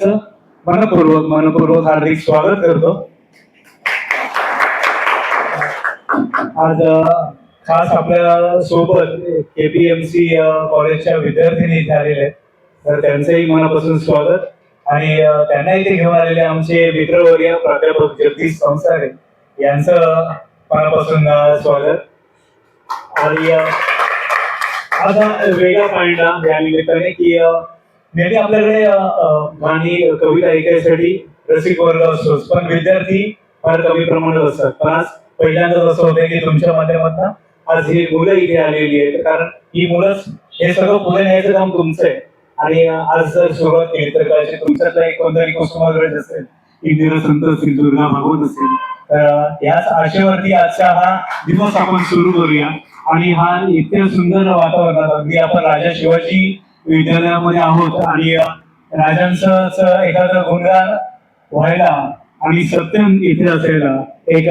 मनपूर्वक मनपूर्वक हार्दिक स्वागत करतो आज खास आपल्यासोबत केपीएमसी कॉलेजच्या विद्यार्थिनी इथे आलेले आहेत तर त्यांचंही मनापासून स्वागत आणि त्यांना इथे घेऊन आलेले आमचे मित्रवर्य प्राध्यापक जगदीश संसारे यांचं मनापासून स्वागत आणि आज आता वेगळा पॉइंट या निमित्ताने की नेहमी आपल्याकडे गाणी कविता ऐकायसाठी रसिक वर्ग असतोच पण विद्यार्थी फार कमी प्रमाणात असतात. पण आज पहिल्यांदाच असं होतं की तुमच्या माध्यमातून आज ही मुलं इथे आलेली आहेत. कारण ही मुलंच हे सगळं पुढे न्यायचं काम तुमचं आहे. आणि आज जर सुरुवात केली तर कदाचित तुमच्यातला एक कोणतरी कुसुमाग्रज असेल इंदिरा संत असेल दुर्गा भागवत असेल तर याच आशेवरती आजचा हा दिवस आपण सुरू करूया. आणि हा इतक्या सुंदर वातावरणात अगदी आपण राजा शिवाजी विद्यालयामध्ये आहोत आणि राजांचं असं एखादं गुणगान व्हायला आणि सत्यम इथे असायला एक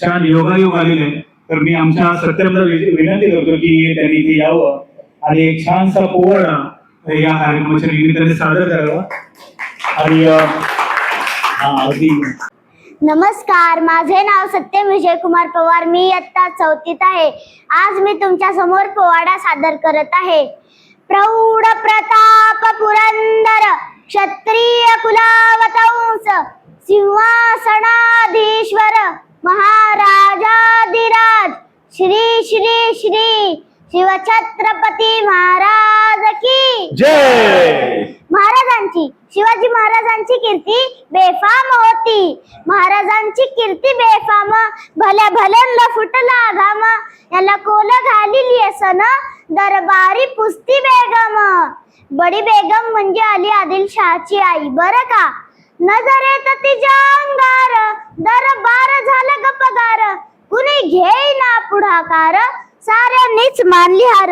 छान योगायोग आलेले तर मी आमच्या सत्यमला विनंती करतो की त्यांनी इथे यावं आणि एक छानसा पोवाडा या कार्यक्रमाच्या निमित्ताने सादर करावा. आणि हा अगदी. नमस्कार माझे नाव सत्यम विजय कुमार पवार. मी इयत्ता चौथीत आहे. आज मी तुमच्यासमोर पोवाडा सादर करत आहे. प्रौढ प्रताप पुरंदर क्षत्रिय कुलावतंस सिंहासनाधीश्वर महाराजाधिराज श्री श्री श्री शिवछत्रपती महाराज की. जय! महाराजांची शिवाजी महाराजांची कीर्ती बेफाम होती. महाराजांची कीर्ती बेफाम भल्या भल्यांना फुटला घाम. याला कोल घालिली सन दरबारी पुस्ती बेगम. बडी बेगम म्हणजे अली आदिलशहाची आई बर का? नजरेत तिच्या अंगार. दरबार झालं गपगार कुणी घेईना पुढाकार. साऱ्यांनीच मानली हार.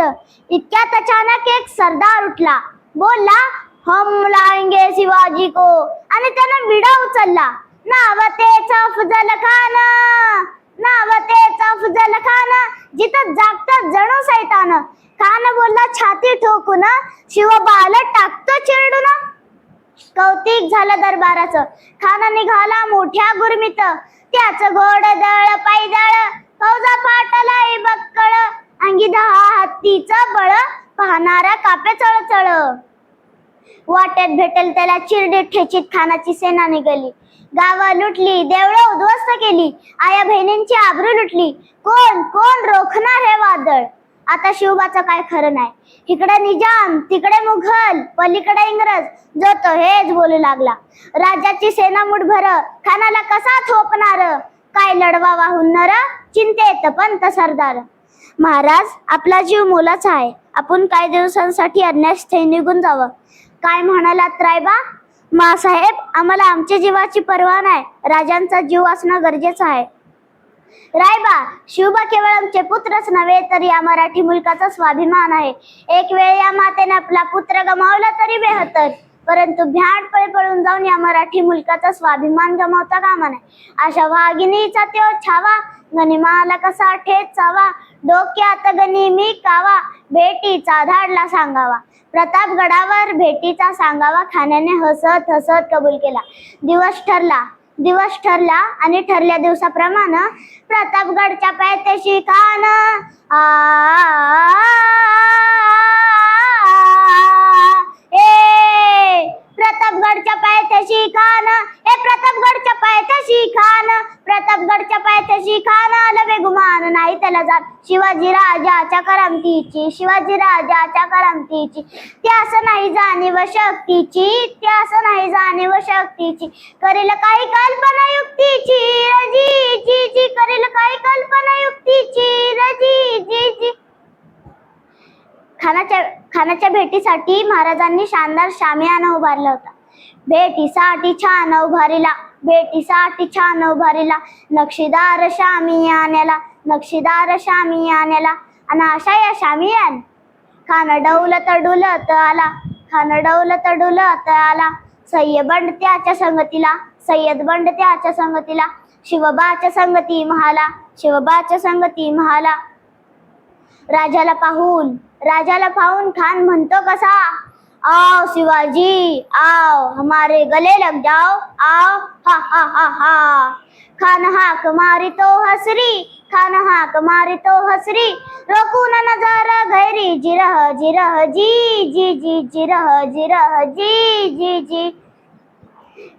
इतक्यात अचानक एक सरदार उठला. बोलला हम लाएंगे शिवाजी को. आणि त्यानं विडा उचलला. नाव तेच अफजल खान नाव तेच अफजल खान जिथं जागत जणू सैतान. खान बोलला छाती ठोकून शिव बाल टाकतो चिरडून. कौतिक झालं दरबाराचं. खाना निघाला मोठ्या गुरमीत. त्याच गोड दळ पायदळ फौजा फाटलाई बक्कळ. अंगी दहा हत्तीचं बळ पाहणारा कापे चळचळ. वाटेत भेटेल त्याला चिरडीत ठेचीत खानाची सेना निघाली. गावा लुटली देवळं उद्ध्वस्त केली. आया बहिणींची आबरू लुटली. कोण कोण रोखणार हे वादळ? आता शिवबाचं काय खरं नाही. इकडे निजाम तिकडे मुघल पलीकडे इंग्रज. जो तो हेच बोलू लागला. राजाची सेना मुठभर खानाला कसा थोपणार? काय लढवा वाहून नर चिंतेत पंत सरदार. महाराज आपला जीव मोलाचा आहे. आपण काही दिवसांसाठी अज्ञास्थळी निघून जावं. काय म्हणालात रायबा? मासाहेब आम्हाला आमच्या जीवाची पर्वा नाही. राजांचा जीव असणं गरजेचं आहे. रायबा शिवबा केवळ आमचे पुत्रच नव्हे तर या मराठी मुलकाचा स्वाभिमान आहे. एक वेळ या मातेने आपला पुत्र गमावला तरी बेहतर. परंतु भ्याड पळी पळून जाऊन या मराठी मुलकाचा स्वाभिमान गमावता कामा नये. अशा वाघिणीचा तो छावा गनिमाला कसा ठेचावा डोक्यात गनिमी कावा भेटीचा धाडला सांगावा प्रतापगडावर भेटीचा सांगावा खाण्याने हसत हसत कबूल केला दिवस ठरला दिवस ठरला आणि ठरल्या दिवसाप्रमाणे प्रतापगडच्या पायथ्याशी खान आ प्रतापगडच्या पायथ्याशी खान ए प्रतापगडच्या पायथ्याशी खान प्रतापगडच्या पायथ्याशी खान आलं बेगुमान नाही त्याला जात. शिवाजी राजाच्या करामतीची शिवाजी राजाच्या करामतीची. त्यास नाही जाणीव शक्तीची त्यास नाही जाणीव शक्तीची. करेल काही कल्पना युक्तीची रजी जी. जी करेल काही कल्पना युक्तीची रजी जी जी. खानाच्या खानाच्या भेटीसाठी महाराजांनी शानदार शामियाना उभारला होता. भेटीसाठी छान उभारीला भेटीसाठी छान उभारीला. नक्षीदार शामियान्याला नक्षीदार शामियान्याला आणि अशा या शामियान खान डौलत डुलत आला खान डौलत डुलत आला. सय्यबंड त्याच्या संगतीला सय्यद बंड त्याच्या संगतीला शिवबाच्या संगती महाला शिवबाच्या संगती महाला राजाला पाहून राजाला पाहून खान म्हणतो कसा? आओ शिवाजी आओ हमारे गले लग जाओ आओ हा हा हा हा. खान हाक मारी तो हसरी खान हाक मारी तो हसरी. रोकू न नजारा घैरी जिरह जिरह जी जी जी जिरह जिरह जी जी जी.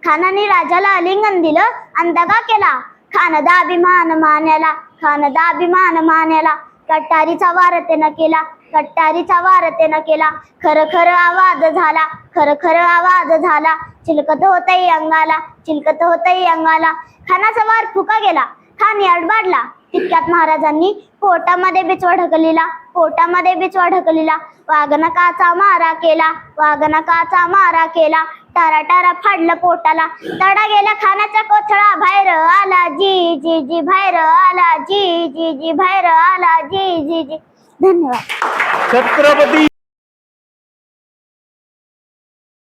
खानाने राजाला आलिंगन दिलं आणि दगा केला. खानदा अभिमान मान्याला खानदा अभिमान मान्याला. कट्टारीचा वार त्यानं केला कट्टारीचा वार त्यानं केला. खर खर आवाज झाला खर खर आवाज झाला. चिलकत होतही अंगाला चिलकत होतही अंगाला. खानाचा फुका गेला खान अडबाडला तितक्यात महाराजांनी पोटामध्ये बिचवा ढकलिला पोटामध्ये बिचवा ढकलिला. वाघनकाचा मारा केला वाघनकाचा मारा केला. टारा टारा फाडलं पोटाला. तडा गेला खानाचा कोथळा बाहेर आला जी जी जी बाहेर आला जी जी जी बाहेर आला जी जी जी. धन्यवाद. छत्रपती